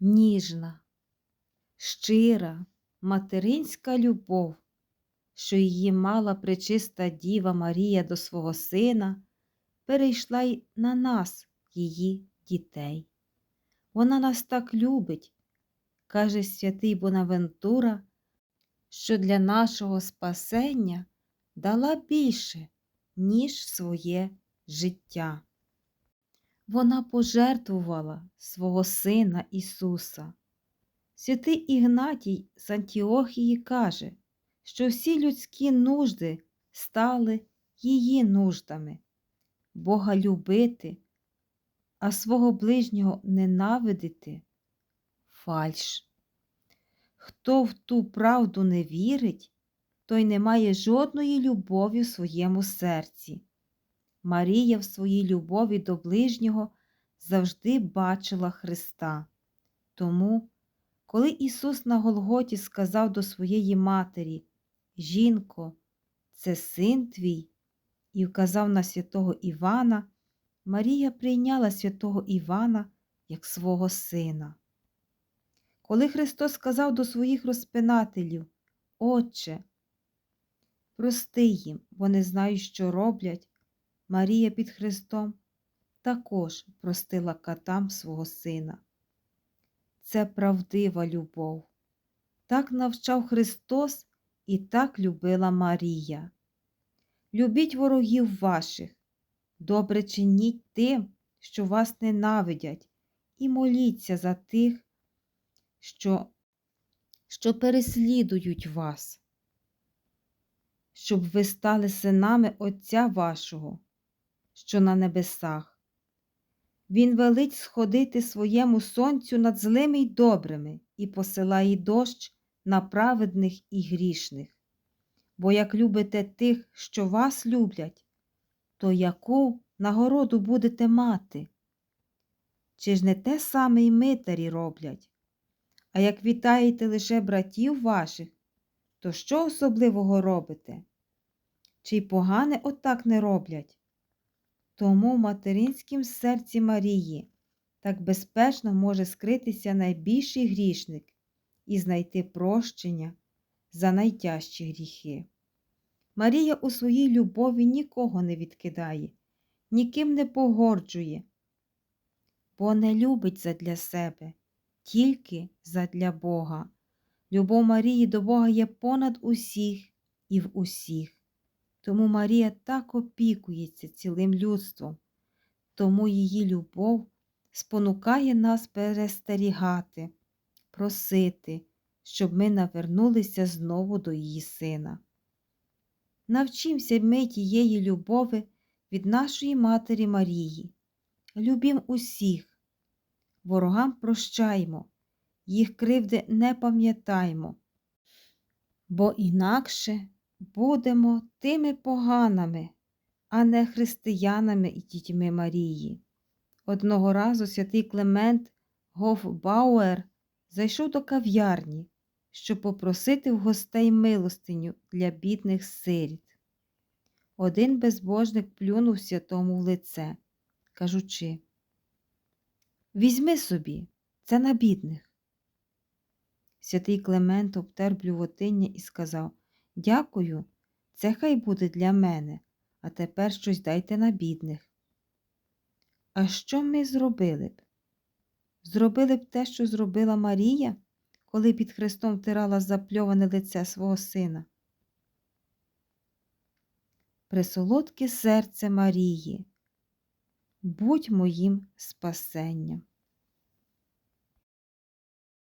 ніжна, щира, материнська любов, що її мала пречиста Діва Марія до свого сина, перейшла й на нас, її дітей. Вона нас так любить, каже святий Бонавентура, що для нашого спасення дала більше, ніж своє життя. Вона пожертвувала свого Сина Ісуса. Святий Ігнатій з Антіохії каже, що всі людські нужди стали її нуждами. Бога любити, а свого ближнього ненавидити фальш. Хто в ту правду не вірить, той не має жодної любові в своєму серці. Марія в своїй любові до ближнього завжди бачила Христа. Тому, коли Ісус на Голготі сказав до своєї матері Жінко, це син твій, і вказав на святого Івана, Марія прийняла святого Івана як свого сина. Коли Христос сказав до своїх розпинателів, Отче, прости їм, бо не знають, що роблять, Марія під Христом також простила катам свого сина. Це правдива любов. Так навчав Христос і так любила Марія. Любіть ворогів ваших, добре чиніть тим, що вас ненавидять, і моліться за тих, що, що переслідують вас, щоб ви стали синами Отця вашого, що на небесах. Він велить сходити своєму сонцю над злими й добрими і посилає дощ на праведних і грішних. Бо як любите тих, що вас люблять, то яку нагороду будете мати? Чи ж не те саме й митарі роблять? А як вітаєте лише братів ваших, то що особливого робите? Чи й погане отак не роблять? Тому в материнськім серці Марії так безпечно може скритися найбільший грішник і знайти прощення за найтяжчі гріхи. Марія у своїй любові нікого не відкидає, ніким не погорджує, бо не любить задля себе, тільки задля Бога. Любов Марії до Бога є понад усіх і в усіх. Тому Марія так опікується цілим людством, тому її любов спонукає нас перестерігати, просити, щоб ми навернулися знову до її сина. Навчимося ми тієї любові від нашої Матері Марії. Любім усіх, ворогам прощаймо, їх кривди не пам'ятаймо, бо інакше будемо тими поганими, а не християнами і дітьми Марії. Одного разу святий Клемент Гофбауер зайшов до кав'ярні, щоб попросити в гостей милостиню для бідних сиріт. Один безбожник плюнув святому в лице, кажучи Візьми собі, це на бідних. Святий Клемент обтер блювотиння і сказав Дякую, це хай буде для мене, а тепер щось дайте на бідних. А що ми зробили б? Зробили б те, що зробила Марія, коли під Христом втирала запльоване лице свого сина. Присолодке серце Марії, будь моїм спасенням.